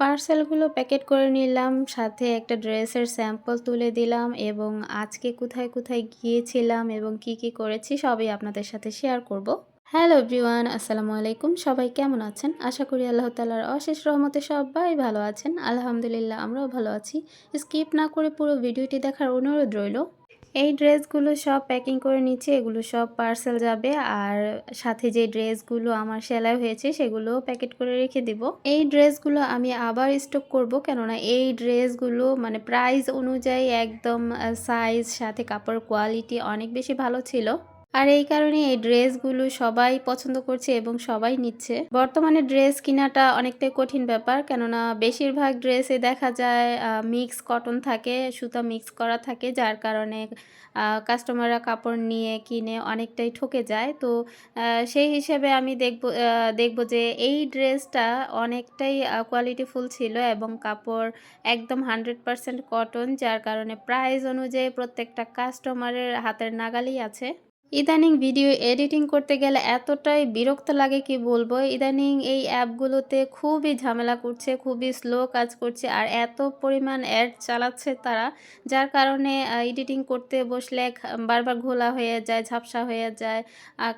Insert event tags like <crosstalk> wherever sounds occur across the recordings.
পার্সেলগুলো packet করে নিলাম, সাথে একটা ড্রেসের স্যাম্পল তুলে দিলাম এবং আজকে কোথায় কোথায় গিয়েছিলাম এবং কি কি করেছি সবই আপনাদের সাথে শেয়ার করব। হ্যালো এভরিওয়ান আসসালামু আলাইকুম। সবাই কেমন আছেন? আশা করি আল্লাহ তালার অশেষ রহমতে সবাই ভালো আছেন। আলহামদুলিল্লাহ, আমরাও ভালো আছি। স্কিপ না করে পুরো ভিডিওটি দেখার অনুরোধ রইল। এই ড্রেসগুলো সব প্যাকিং করে নিচ্ছে, এগুলো সব পার্সেল যাবে আর সাথে যে ড্রেসগুলো আমার সেলাই হয়েছে সেগুলো প্যাকেট করে রেখে দিব। এই ড্রেসগুলো আমি আবার স্টক করব কেননা এই ড্রেসগুলো মানে প্রাইস অনুযায়ী একদম সাইজ সাথে কাপড় কোয়ালিটি অনেক বেশি ভালো ছিল। আর এই কারণে এই ড্রেসগুলো সবাই পছন্দ করছে এবং সবাই নিচ্ছে। বর্তমানে ড্রেস কেনাটা অনেকটাই কঠিন ব্যাপার, কেননা বেশিরভাগ ড্রেসে দেখা যায় মিক্স কটন থাকে, সুতা মিক্স করা থাকে, যার কারণে কাস্টমাররা কাপড় নিয়ে কিনে অনেকটাই ঠকে যায়। তো সেই হিসেবে আমি দেখব দেখব যে এই ড্রেসটা অনেকটাই কোয়ালিটিফুল ছিল এবং কাপড় একদম হান্ড্রেড পারসেন্ট কটন যার কারণে প্রাইস অনুযায়ী প্রত্যেকটা কাস্টমারের হাতের নাগালেই আছে। ইদানিং ভিডিও এডিটিং করতে গেলে এতটাই বিরক্ত লাগে, কি বলব? ইদানিং এই অ্যাপগুলোতে খুবই ঝামেলা করছে, খুবই স্লো কাজ করছে আর এত পরিমাণ অ্যাড চালাচ্ছে তারা, যার কারণে এডিটিং করতে বসলে বারবার ঘোলা হয়ে যায়, ঝাপসা হয়ে যায়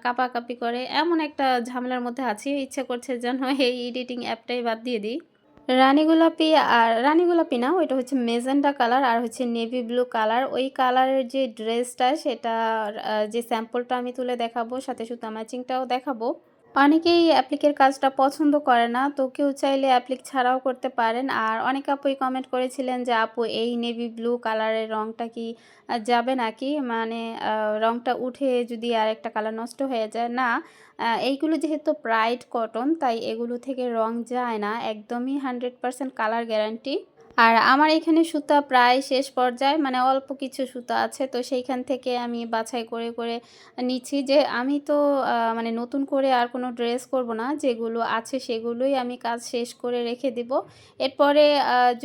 কাপাকাপি করে। এমন একটা ঝামেলার মধ্যে আছি। ইচ্ছে করছে যেন এই এডিটিং অ্যাপটাই বাদ দিয়ে দিই। রানী গোলাপি আর রানী গোলাপি না, ওইটা হচ্ছে মেজেন্টা কালার আর হচ্ছে নেভি ব্লু কালার। ওই কালারের যে ড্রেসটা সেটা যে স্যাম্পলটা আমি তুলে দেখাবো, সাথে সুতা ম্যাচিংটাও দেখাবো। অনেকেই অ্যাপ্লিকের কাজটা পছন্দ করে না, তো কেউ চাইলে অ্যাপ্লিক ছাড়াও করতে পারেন। আর অনেক আপুই কমেন্ট করেছিলেন যে, আপু, এই নেভি ব্লু কালারের রঙটা কি যাবে নাকি? মানে রঙটা উঠে যদি আর একটা কালার নষ্ট হয়ে যায়। না এইগুলো যেহেতু ব্রাইট কটন তাই এগুলো থেকে রং যায় না। একদমই হান্ড্রেড পারসেন্ট কালার গ্যারান্টি আর আমার এখানে সুতা প্রায় শেষ পর্যায়ে মানে অল্প কিছু সুতা আছে, তো সেইখান থেকে আমি বাছাই করে করে নিচ্ছি। যে আমি তো মানে নতুন করে আর কোনো ড্রেস করব না, যেগুলো আছে সেগুলোই আমি কাজ শেষ করে রেখে দিব। এরপরে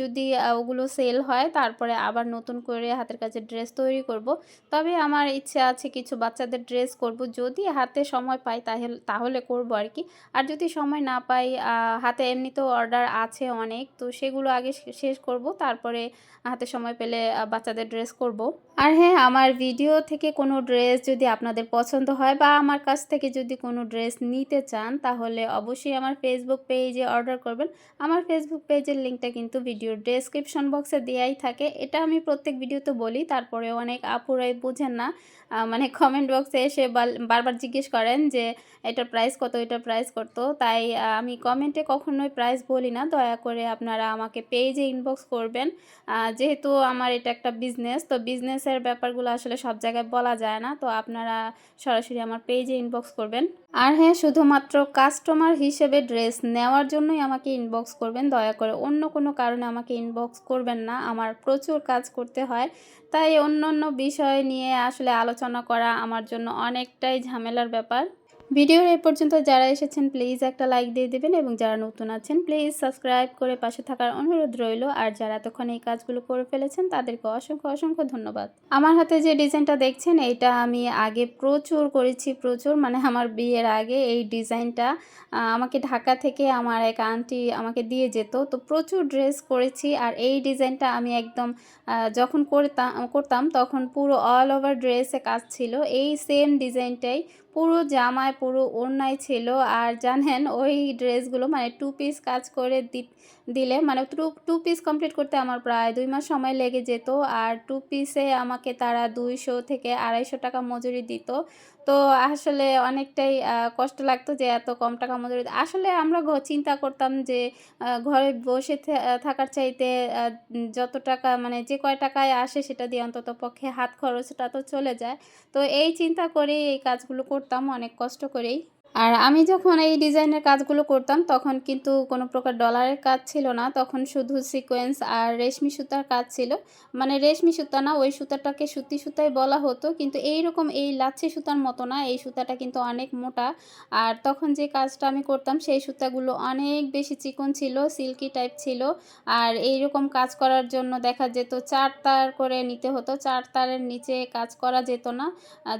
যদি ওগুলো সেল হয়, তারপরে আবার নতুন করে হাতের কাছে ড্রেস তৈরি করব। তবে আমার ইচ্ছে আছে কিছু বাচ্চাদের ড্রেস করব। যদি হাতে সময় পাই, তাহলে তাহলে করব আর কি। আর যদি সময় না পাই হাতে এমনিতেও অর্ডার আছে অনেক, তো সেগুলো আগে শেষ করব, তারপরে হাতে সময় পেলে বাচ্চাদের ড্রেস করব। আর হ্যাঁ আমার ভিডিও থেকে কোনো ড্রেস যদি আপনাদের পছন্দ হয় বা আমার কাছ থেকে যদি কোনো ড্রেস নিতে চান, তাহলে অবশ্যই আমার ফেসবুক পেজে অর্ডার করবেন। আমার ফেসবুক পেজের লিঙ্কটা কিন্তু ভিডিওর ডেসক্রিপশন বক্সে দেওয়াই থাকে। এটা আমি প্রত্যেক ভিডিওতে বলি, তারপরে অনেক আপুরাই বোঝেন না। মানে কমেন্ট বক্সে এসে বারবার জিজ্ঞেস করেন যে এটার প্রাইস কত? এটার প্রাইস কত? তাই আমি কমেন্টে কখনোই প্রাইস বলি না। দয়া করে আপনারা আমাকে পেজে ইনবক্স করবেন। যেহেতু আমার এটা একটা বিজনেস তো বিজনেসের ব্যাপারগুলো আসলে সব জায়গায় বলা যায় না। তো আপনারা সরাসরি আমার পেজে ইনবক্স করবেন। আর হ্যাঁ শুধুমাত্র কাস্টমার হিসেবে ড্রেস নেওয়ার জন্যই আমাকে ইনবক্স করবেন। দয়া করে অন্য কোনো কারণে আমাকে ইনবক্স করবেন না। আমার প্রচুর কাজ করতে হয়। তাই অন্য অন্য বিষয় নিয়ে আসলে আলোচনা করা আমার জন্য অনেকটাই ঝামেলার ব্যাপার। ভিডিওর এই পর্যন্ত যারা এসেছেন প্লিজ একটা লাইক দিয়ে দেবেন এবং যারা নতুন আছেন প্লিজ সাবস্ক্রাইব করে পাশে থাকার অনুরোধ রইল। আর যারা এতক্ষণ এই কাজগুলো করে ফেলেছেন, তাদেরকে অসংখ্য অসংখ্য ধন্যবাদ। আমার হাতে যে ডিজাইনটা দেখছেন এইটা আমি আগে প্রচুর করেছি, প্রচুর। মানে আমার বিয়ের আগে এই ডিজাইনটা আমাকে ঢাকা থেকে আমার এক আন্টি আমাকে দিয়ে যেত। তো প্রচুর ড্রেস করেছি আর এই ডিজাইনটা আমি একদম যখন করতাম করতাম, তখন পুরো অল ওভার ড্রেসে কাজ ছিল। এই সেম ডিজাইনটাই পুরো জামায় পুরো ওড়নায় ছিল। আর জানেন ওই ড্রেসগুলো মানে টু পিস কাজ করে দিলে মানে টু টু পিস কমপ্লিট করতে আমার প্রায় দুই মাস সময় লেগে যেত। আর টু পিসে আমাকে তারা দুইশো থেকে আড়াইশো টাকা মজুরি দিত। তো আসলে অনেকটাই কষ্ট লাগতো যে এত কম টাকা মজুরি আসলে আমরা চিন্তা করতাম যে ঘরে বসে থাকার চাইতে যত টাকা মানে যে কয় টাকায় আসে সেটা দিয়ে অন্তত পক্ষে হাত খরচটা তো চলে যায়। তো এই চিন্তা করেই এই কাজগুলো করতাম, অনেক কষ্ট করেই। আর আমি যখন এই ডিজাইনের কাজগুলো করতাম, তখন কিন্তু কোনো প্রকার ডলারের কাজ ছিল না। তখন শুধু সিকোয়েন্স আর রেশমি সুতার কাজ ছিল। মানে রেশমি সুতা না, ওই সুতাটাকে সুতি সুতাই বলা হতো। কিন্তু এই রকম এই লাচ্ছি সুতার মতো না, এই সুতাটা কিন্তু অনেক মোটা। আর তখন যে কাজটা আমি করতাম, সেই সুতাগুলো অনেক বেশি চিকন ছিল সিল্কি টাইপ ছিল। আর এই রকম কাজ করার জন্য দেখা যেত, চার তার করে নিতে হতো। চার তারের নিচে কাজ করা যেত না।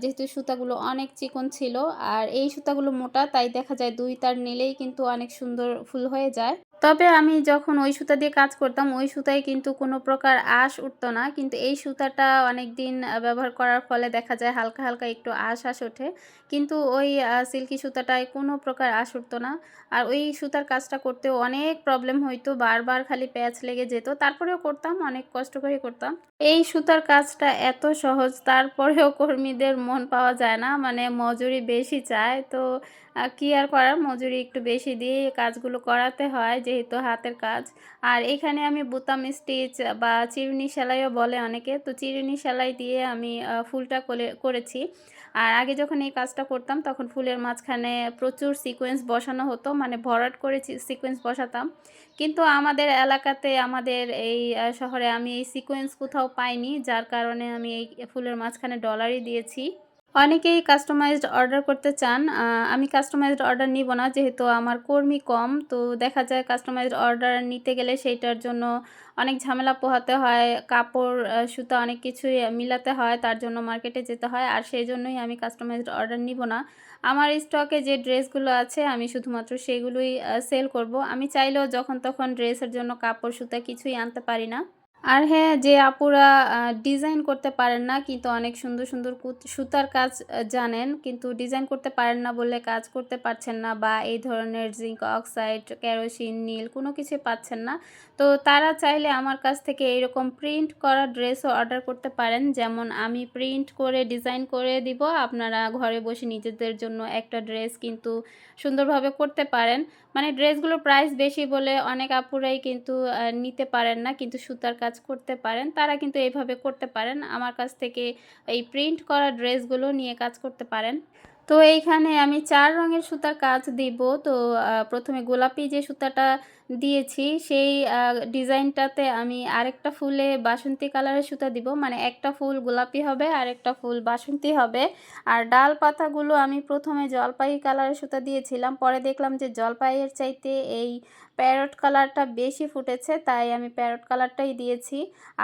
যেহেতু সুতাগুলো অনেক চিকন ছিল। আর এই সুতাগুলো মোটা তাই দেখা যায় দুই তার নিলেই কিন্তু অনেক সুন্দর ফুল হয়ে যায়। তবে আমি যখন ওই সুতা দিয়ে কাজ করতাম, ওই সুতায় কিন্তু কোনো প্রকার আঁশ উঠতো না। কিন্তু এই সুতাটা অনেক দিন ব্যবহার করার ফলে দেখা যায় হালকা হালকা একটু আঁশ আঁশ ওঠে। কিন্তু ওই সিল্কি সুতাটায় কোনো প্রকার আঁশ উঠতো না। আর ওই সুতার কাজটা করতেও অনেক প্রবলেম হইতো, বারবার খালি প্যাচ লেগে যেত। তারপরেও করতাম, অনেক কষ্ট করে করতাম। এই সুতার কাজটা এত সহজ, তারপরেও কর্মীদের মন পাওয়া যায় না। মানে মজুরি বেশি চায়, তো কি আর করার? মজুরি একটু বেশি দিয়ে কাজগুলো করাতে হয়। যেহেতু হাতের কাজ। আর এখানে আমি বোতাম স্টিচ বা চিরুনি সেলাইও বলে অনেকে। তো চিরুনি সেলাই দিয়ে আমি ফুলটা করেছি। আর আগে যখন এই কাজটা করতাম, তখন ফুলের মাঝখানে প্রচুর সিকোয়েন্স বসানো হতো। মানে ভরাট করে সিকোয়েন্স বসাতাম। কিন্তু আমাদের এলাকাতে, আমাদের এই শহরে আমি এই সিকোয়েন্স কোথাও পাইনি। যার কারণে আমি এই ফুলের মাঝখানে ডলারই দিয়েছি। অনেকেই কাস্টমাইজড অর্ডার করতে চান। আমি কাস্টমাইজড অর্ডার নিব না, যেহেতু আমার কর্মী কম। তো দেখা যায় কাস্টমাইজড অর্ডার নিতে গেলে সেইটার জন্য অনেক ঝামেলা পোহাতে হয়। কাপড় সুতা অনেক কিছুই মিলাতে হয়, তার জন্য মার্কেটে যেতে হয়। আর সেই জন্যই আমি কাস্টমাইজড অর্ডার নিব না। আমার স্টকে যে ড্রেসগুলো আছে, আমি শুধুমাত্র সেগুলোই সেল করব। আমি চাইলেও যখন তখন ড্রেসের জন্য কাপড়, সুতা কিছুই আনতে পারি না। আর হ্যাঁ যে আপুরা ডিজাইন করতে পারেন না, কিন্তু অনেক সুন্দর সুন্দর সুতার কাজ জানেন, কিন্তু ডিজাইন করতে পারেন না বলে কাজ করতে পারছেন না বা এই ধরনের জিঙ্ক অক্সাইড কেরোসিন নীল কোনো কিছু পাচ্ছেন না। তো তারা চাইলে আমার কাছ থেকে এইরকম প্রিন্ট করা ড্রেসও অর্ডার করতে পারেন। যেমন আমি প্রিন্ট করে ডিজাইন করে দিব। আপনারা ঘরে বসে নিজেদের জন্য একটা ড্রেস কিন্তু সুন্দরভাবে করতে পারেন। মানে ড্রেসগুলোর প্রাইস বেশি বলে অনেক আপুরাই কিন্তু নিতে পারেন না, কিন্তু সুতার কাজ করতে পারেন, তারা কিন্তু এইভাবে করতে পারেন। আমার কাছ থেকে এই প্রিন্ট করা ড্রেসগুলো নিয়ে কাজ করতে পারেন। তো এইখানে আমি চার রঙের সুতার কাজ দিব। তো প্রথমে গোলাপি যে সুতাটা দিয়েছি। সেই ডিজাইনটাতে আমি আরেকটা ফুলে বাসন্তী কালারের সুতা দিব। মানে একটা ফুল গোলাপি হবে আর একটা ফুল বাসন্তী হবে। আর ডাল পাতাগুলো আমি প্রথমে জলপাই কালারের সুতা দিয়েছিলাম। পরে দেখলাম যে জলপাইয়ের চাইতে এই প্যারট কালারটা বেশি ফুটেছে, তাই আমি প্যারট কালারটাই দিয়েছি।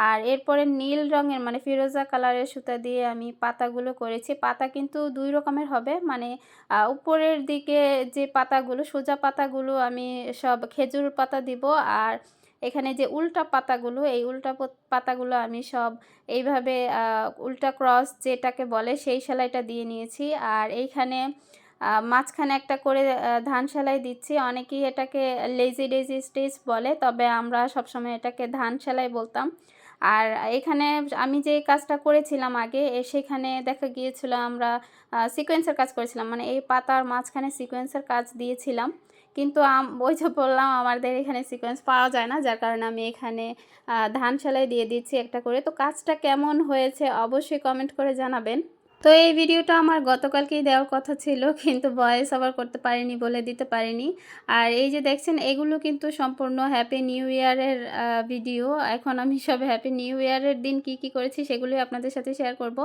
আর এরপরে নীল রঙের মানে ফিরোজা কালারের সুতা দিয়ে আমি পাতাগুলো করেছি। পাতা কিন্তু দুই রকমের হবে। মানে উপরের দিকে যে পাতাগুলো, সোজা পাতাগুলো আমি সব খেজুর পাতা দিব। আর এখানে যে উল্টা পাতাগুলো, এই উল্টা পাতাগুলো আমি সব এইভাবে উল্টা ক্রস যেটাকে বলে সেই সেলাইটা দিয়ে নিয়েছি। আর এইখানে মাঝখানে একটা করে ধান সেলাই দিচ্ছি। অনেকেই এটাকে লেজি ডেজি স্টিচ বলে, তবে আমরা সবসময় এটাকে ধান সেলাই বলতাম। আর এখানে আমি যে কাজটা করেছিলাম আগে সেখানে দেখা গিয়েছিল আমরা সিকোয়েন্সের কাজ করেছিলাম। মানে এই পাতার মাঝখানে সিকোয়েন্সের কাজ দিয়েছিলাম। কিন্তু ওই যে বললাম আমাদের এখানে সিকোয়েন্স পাওয়া যায় না, যার কারণে আমি এখানে ধান সেলাই দিয়ে দিচ্ছি একটা করে। তো কাজটা কেমন হয়েছে অবশ্যই কমেন্ট করে জানাবেন। তো এই ভিডিওটা আমার গতকালকেই দেওয়ার কথা ছিল, কিন্তু ভয়েস আবার করতে পারিনি বলে দিতে পারিনি। আর এই যে দেখছেন, এগুলো কিন্তু সম্পূর্ণ হ্যাপি নিউ ইয়ারের ভিডিও। এখন আমি সব হ্যাপি নিউ ইয়ারের দিন কি কি করেছি সেগুলোই আপনাদের সাথে শেয়ার করব।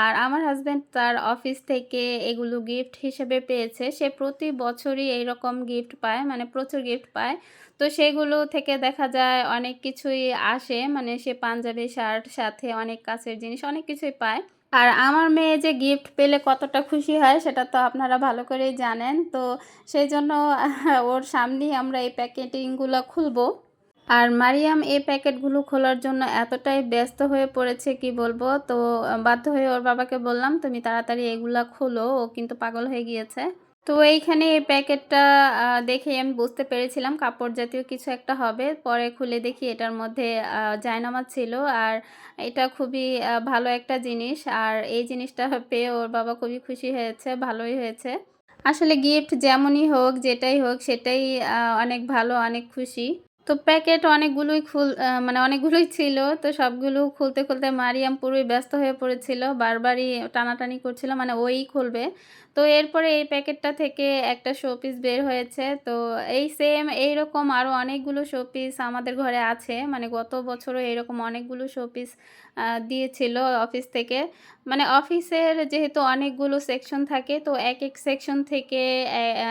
আর আমার হাজব্যান্ড তার অফিস থেকে এগুলো গিফট হিসেবে পেয়েছে। সে প্রতি বছরই এইরকম গিফট পায় মানে প্রচুর গিফট পায়। তো সেগুলো থেকে দেখা যায় অনেক কিছুই আসে মানে সে পাঞ্জাবি শার্ট সাথে অনেক কাছের জিনিস, অনেক কিছুই পায়। আর আমার মেয়ে যে গিফট পেলে কতটা খুশি হয়, সেটা তো আপনারা ভালো করেই জানেন। তো সেই জন্য <laughs> ওর সামনেই আমরা এই প্যাকেটিংগুলো খুলব। আর মারিয়াম এই প্যাকেটগুলো খোলার জন্য এতটাই ব্যস্ত হয়ে পড়েছে, কি বলব? তো বাধ্য হয়ে ওর বাবাকে বললাম, তুমি তাড়াতাড়ি এগুলা খোলো। ও কিন্তু পাগল হয়ে গিয়েছে। তো এইখানে এই প্যাকেটটা দেখে আমি বুঝতে পেরেছিলাম কাপড় জাতীয় কিছু একটা হবে। পরে খুলে দেখি এটার মধ্যে জায়নামাজ ছিল। আর এটা খুবই ভালো একটা জিনিস। আর এই জিনিসটা পেয়ে ওর বাবা খুবই খুশি হয়েছে, ভালোই হয়েছে। আসলে গিফট যেমনই হোক, যেটাই হোক, সেটাই অনেক ভালো, অনেক খুশি। তো প্যাকেট অনেকগুলোই খুল মানে অনেকগুলোই ছিল। তো সবগুলো খুলতে খুলতে মারিয়াম পুরোই ব্যস্ত হয়ে পড়েছিল। বারবারই টানাটানি করছিল মানে ওই খুলবে। তো এরপরে এই প্যাকেটটা থেকে একটা শোপিস বের হয়েছে। তো এই সেম এইরকম আরও অনেকগুলো শোপিস আমাদের ঘরে আছে। মানে গত বছরও এরকম অনেকগুলো শোপিস দিয়েছিল অফিস থেকে। মানে অফিসের যেহেতু অনেকগুলো সেকশন থাকে, তো এক এক সেকশন থেকে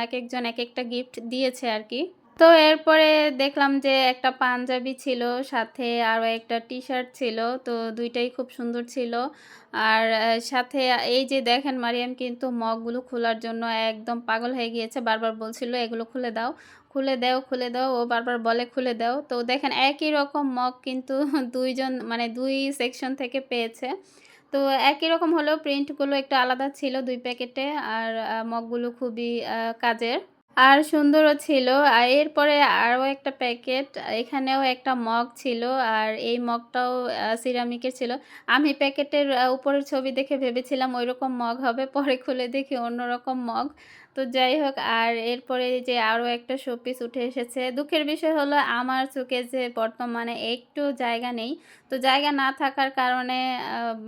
এক একজন এক একটা গিফট দিয়েছে আর কি। তো এরপরে দেখলাম যে একটা পাঞ্জাবি ছিল সাথে আরও একটা টি শার্ট ছিল তো দুইটাই খুব সুন্দর ছিল আর সাথে এই যে দেখেন মারিয়াম কিন্তু মগগুলো খোলার জন্য একদম পাগল হয়ে গিয়েছে বারবার বলছিল এগুলো খুলে দাও খুলে দাও, খুলে দাও। ও বারবার বলে খুলে দাও। তো দেখেন একই রকম মগ কিন্তু <laughs> দুইজন মানে দুই সেকশন থেকে পেয়েছে। তো একই রকম হলেও প্রিন্টগুলো একটু আলাদা ছিল দুই প্যাকেটে। আর মগগুলো খুবই কাজের। আর সুন্দরও ছিল। আর এরপরে আরও একটা প্যাকেট, এখানেও একটা মগ ছিল। আর এই মগটাও সিরামিকের ছিল। আমি প্যাকেটের উপরের ছবি দেখে ভেবেছিলাম ঐরকম মগ হবে। পরে খুলে দেখি অন্যরকম মগ। তো যাই হোক আর এরপরে যে আরও একটা শোপিস উঠে এসেছে। দুঃখের বিষয় হলো আমার চোখে যে বর্তমানে একটু জায়গা নেই। তো জায়গা না থাকার কারণে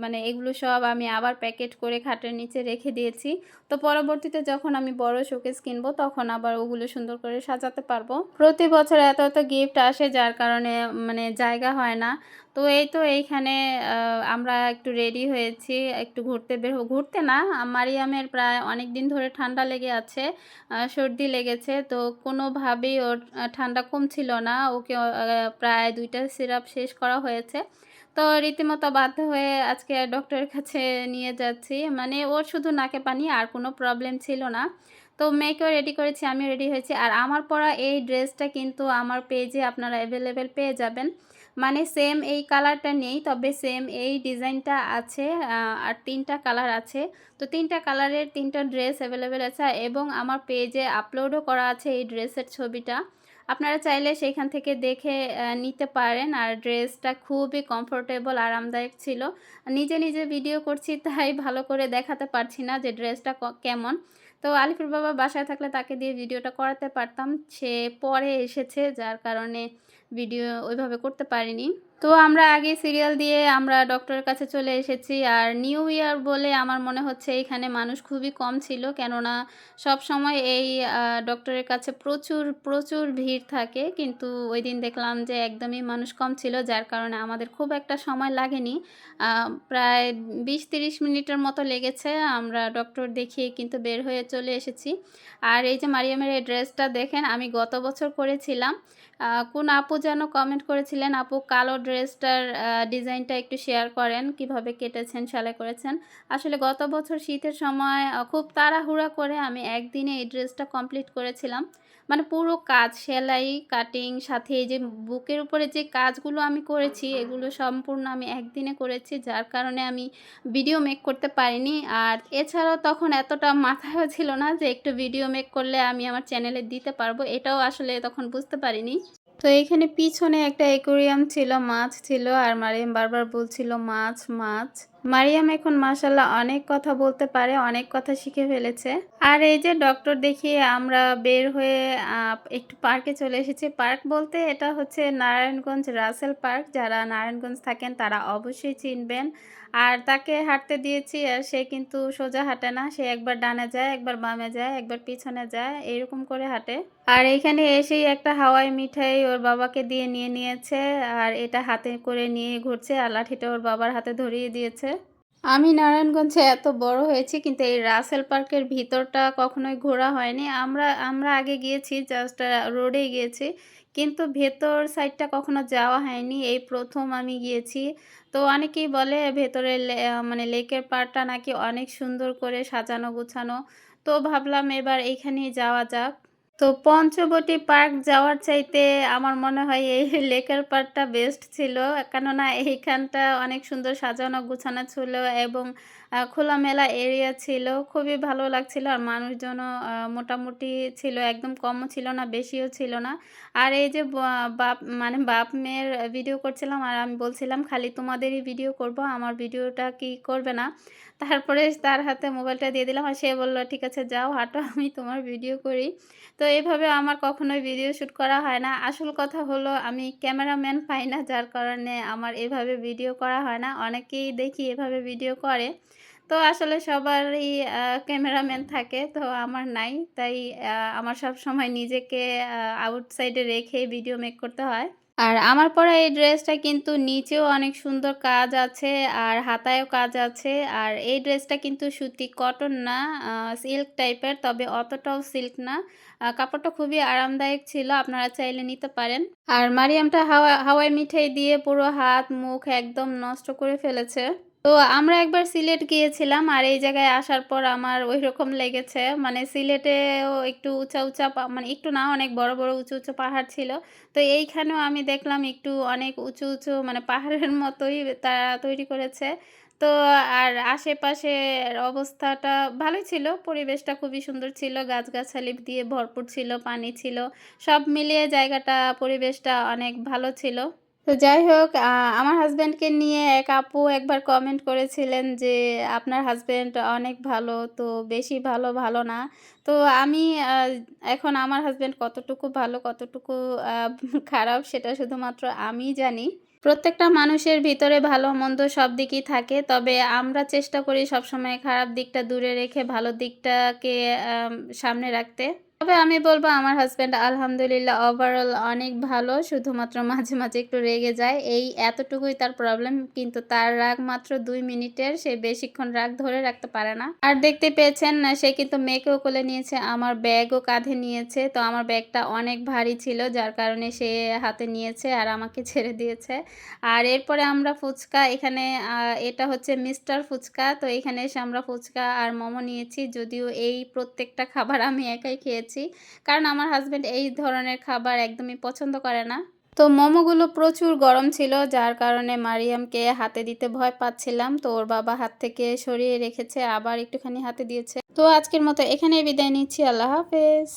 মানে এগুলো সব আমি আবার প্যাকেট করে খাটের নিচে রেখে দিয়েছি। তো পরবর্তীতে যখন আমি বড় শোকেস কিনবো তখন আবার ওগুলো সুন্দর করে সাজাতে পারব। প্রতি বছর এত, এত গিফট আসে যার কারণে মানে জায়গা হয় না। তো এই তো এইখানে আমরা একটু রেডি হয়েছি। একটু ঘুরতে বের। ঘুরতে না, মারিয়ামের প্রায় অনেক দিন ধরে ঠান্ডা লেগে আছে। সর্দি লেগেছে। তো কোনোভাবেই ওর ঠান্ডা কমছিল না। ওকে প্রায় দুইটা সিরাপ শেষ করা হয়েছে। তো রীতিমতো বাধ্য হয়ে আজকে ডক্টরের কাছে নিয়ে যাচ্ছি। মানে ওর শুধু নাকে পানি আর কোনো প্রবলেম ছিল না। তো মেয়েকেও রেডি করেছি, আমিও রেডি হয়েছি। আর আমার পরা এই ড্রেসটা কিন্তু আমার পেজে আপনারা অ্যাভেলেবেল পেয়ে যাবেন। মানে সেম এই কালারটা নেই, তবে সেম এই ডিজাইনটা আছে আর ৩ টা কালার আছে। তো ৩ টা কালারের ৩ টা ড্রেস অ্যাভেলেবেল আছে এবং আমার পেজে আপলোডও করা আছে এই ড্রেসের ছবিটা। আপনারা চাইলে সেইখান থেকে দেখে নিতে পারেন। আর ড্রেসটা খুবই কমফোর্টেবল আরামদায়ক ছিল। নিজে, নিজে ভিডিও করছি <laughs> তাই ভালো করে দেখাতে পারছি না যে ড্রেসটা কেমন। তো আলিফুর বাবা বাসায় থাকলে তাকে দিয়ে ভিডিওটা করাতে পারতাম। সে পরে এসেছে যার কারণে ভিডিও ওইভাবে করতে পারিনি। তো আমরা আগে সিরিয়াল দিয়ে আমরা ডক্টরের কাছে চলে এসেছি। আর নিউ ইয়ার বলে আমার মনে হচ্ছে এখানে মানুষ খুবই কম ছিল। কেননা সবসময় এই ডক্টরের কাছে প্রচুর, প্রচুর ভিড় থাকে। কিন্তু ওই দিন দেখলাম যে একদমই মানুষ কম ছিল। যার কারণে আমাদের খুব একটা সময় লাগেনি। প্রায় ২০-৩০ মিনিটের মতো লেগেছে। আমরা ডক্টর দেখিয়ে কিন্তু বের হয়ে চলে এসেছি। আর এই যে মারিয়ামের এই ড্রেসটা দেখেন আমি গত বছর করেছিলাম। কোন আপু যেন কমেন্ট করেছিলেন, আপু কালো ড্রেসটার ডিজাইনটা একটু শেয়ার করেন। কীভাবে কেটেছেন, সেলাই করেছেন। আসলে গত বছর শীতের সময় খুব তাড়াহুড়া করে আমি একদিনে এই ড্রেসটা কমপ্লিট করেছিলাম। মানে পুরো কাজ সেলাই, কাটিং সাথে এই যে বুকের উপরে যে কাজগুলো আমি করেছি এগুলো সম্পূর্ণ আমি একদিনে করেছি। যার কারণে আমি ভিডিও মেক করতে পারিনি। আর এছাড়াও তখন এতটা মাথায়ও ছিল না যে একটু ভিডিও মেক করলে আমি আমার চ্যানেলে দিতে পারব। এটাও আসলে তখন বুঝতে পারিনি। তো এখানে পিছনে একটা অ্যাকোরিয়াম ছিল, মাছ ছিল আর মারিয়াম বারবার বলছিল মাছ, মাছ। মারিয়াম এখন মাশাআল্লাহ অনেক কথা বলতে পারে, অনেক কথা শিখে ফেলেছে। আর এই যে ডক্টর দেখিয়ে আমরা বের হয়ে একটু পার্কে চলে এসেছি। পার্ক বলতে এটা হচ্ছে নারায়ণগঞ্জ রাসেল পার্ক। যারা নারায়ণগঞ্জ থাকেন তারা অবশ্যই চিনবেন। আর তাকে হাঁটতে দিয়েছি আর সে কিন্তু সোজা হাঁটে না। সে একবার ডানে যায়, একবার বামে যায়, একবার পিছনে যায়। এরকম করে হাঁটে। আর এইখানে এসেই একটা হাওয়াই মিঠাই ওর বাবাকে দিয়ে নিয়ে নিয়েছে। আর এটা হাতে করে নিয়ে ঘুরছে আর লাঠিটা ওর বাবার হাতে ধরিয়ে দিয়েছে। আমি নারায়ণগঞ্জে এত বড় হয়েছি, কিন্তু এই রাসেল পার্কের ভিতরটা কখনোই ঘোরা হয়নি। আমরা আমরা আগে গিয়েছি জাস্ট রোডে গিয়েছি। কিন্তু ভেতর সাইডটা কখনো যাওয়া হয়নি। এই প্রথম আমি গিয়েছি। তো অনেকেই বলে ভেতরে মানে লেকের পাড়টা নাকি অনেক সুন্দর করে সাজানো গোছানো। তো ভাবলাম এবার এইখানেই যাওয়া যাক। তো পঞ্চবটি পার্ক যাওয়ার চাইতে আমার মনে হয় এই <laughs> লেকের পার্কটা বেস্ট ছিল। কেননা এইখানটা অনেক সুন্দর সাজানো গোছানো ছিল এবং খোলামেলা এরিয়া ছিল। খুবই ভালো লাগছিল। আর মানুষজনও মোটামুটি ছিল। একদম কমও ছিল না, বেশিও ছিল না। আর এই যে বাপ মানে বাপ-মেয়ের ভিডিও করছিলাম আর আমি বলছিলাম খালি তোমাদেরই ভিডিও করব। আমার ভিডিওটা কি করবে না? তারপরে তার হাতে মোবাইলটা দিয়ে দিলাম। আর সে বলল, "ঠিক আছে, যাও, হাঁটো, আমি তোমার ভিডিও করি।" তো এভাবে আমার কখনোই ভিডিও শ্যুট করা হয় না। আসল কথা হলো, আমি ক্যামেরাম্যান পাই না, যার কারণে আমার এভাবে ভিডিও করা হয় না। অনেকেই দেখি এভাবে ভিডিও করে। তো আসলে সবারই ক্যামেরাম্যান থাকে। তো আমার নাই। তাই আমার সব সময় নিজেকে আউটসাইডে রেখে ভিডিও মেক করতে হয়। আর আমার পরা এই ড্রেসটা কিন্তু নিচেও অনেক সুন্দর কাজ আছে আর হাতায়ও কাজ আছে। আর এই ড্রেসটা কিন্তু সুতি কটন না, সিল্ক টাইপের তবে অতটাও সিল্ক না। কাপড়টা খুবই আরামদায়ক ছিল। আপনারা চাইলে নিতে পারেন। আর মারিয়ামটা হাওয়া হাওয়াই মিঠাই দিয়ে পুরো হাত, মুখ একদম নষ্ট করে ফেলেছে। তো আমরা একবার সিলেট গিয়েছিলাম আর এই জায়গায় আসার পর আমার ঐরকম লেগেছে। মানে সিলেটেও একটু উঁচা, উঁচা মানে একটু না অনেক বড়, বড় উঁচু, উঁচু পাহাড় ছিল। তো এইখানেও আমি দেখলাম একটু অনেক উঁচু, উঁচু মানে পাহাড়ের মতোই তারা তৈরি করেছে। তো আর আশেপাশের অবস্থাটা ভালোই ছিল। পরিবেশটা খুবই সুন্দর ছিল। গাছগাছালি দিয়ে ভরপুর ছিল, পানি ছিল। সব মিলিয়ে জায়গাটা পরিবেশটা অনেক ভালো ছিল। তো যাই হোক আমার হাজব্যান্ডকে নিয়ে এক আপু একবার কমেন্ট করেছিলেন যে, "আপনার হাজব্যান্ড অনেক ভালো, তো বেশি ভালো, ভালো না।" তো আমি এখন আমার হাজব্যান্ড কতটুকু ভালো, কতটুকু খারাপ সেটা শুধুমাত্র আমি জানি। প্রত্যেকটা মানুষের ভিতরে ভালো-মন্দ সব দিকই থাকে। তবে আমরা চেষ্টা করি সবসময় খারাপ দিকটা দূরে রেখে ভালো দিকটাকে সামনে রাখতে। তবে আমি বলব আমার হাজব্যান্ড আলহামদুলিল্লাহ ওভারঅল অনেক ভালো। শুধুমাত্র মাঝে, মাঝে একটু রেগে যায়। এই এতটুকুই তার প্রবলেম। কিন্তু তার রাগ মাত্র দুই মিনিটের। সে বেশিক্ষণ রাগ ধরে রাখতে পারে না। আর দেখতে পেয়েছেন না সে কিন্তু মেয়েকেও কোলে নিয়েছে, আমার ব্যাগও কাঁধে নিয়েছে। তো আমার ব্যাগটা অনেক ভারী ছিল যার কারণে সে হাতে নিয়েছে আর আমাকে ছেড়ে দিয়েছে। আর এরপরে আমরা ফুচকা এখানে এটা হচ্ছে মিস্টার ফুচকা। তো এখানে এসে আমরা ফুচকা আর মোমো নিয়েছি। যদিও এই প্রত্যেকটা খাবার আমি একাই খেয়েছি। কারণ আমার হাজব্যান্ড এই ধরনের খাবার একদমই পছন্দ করে না। তো মোমোগুলো প্রচুর গরম ছিল, যার কারণে মারিয়ামকে হাতে দিতে ভয় পাচ্ছিলাম। তো ওর বাবা হাত থেকে সরিয়ে রেখেছে, আবার একটুখানি হাতে দিয়েছে। তো আজকের মতো এখানেই বিদায় নিচ্ছি। আল্লাহ হাফেজ।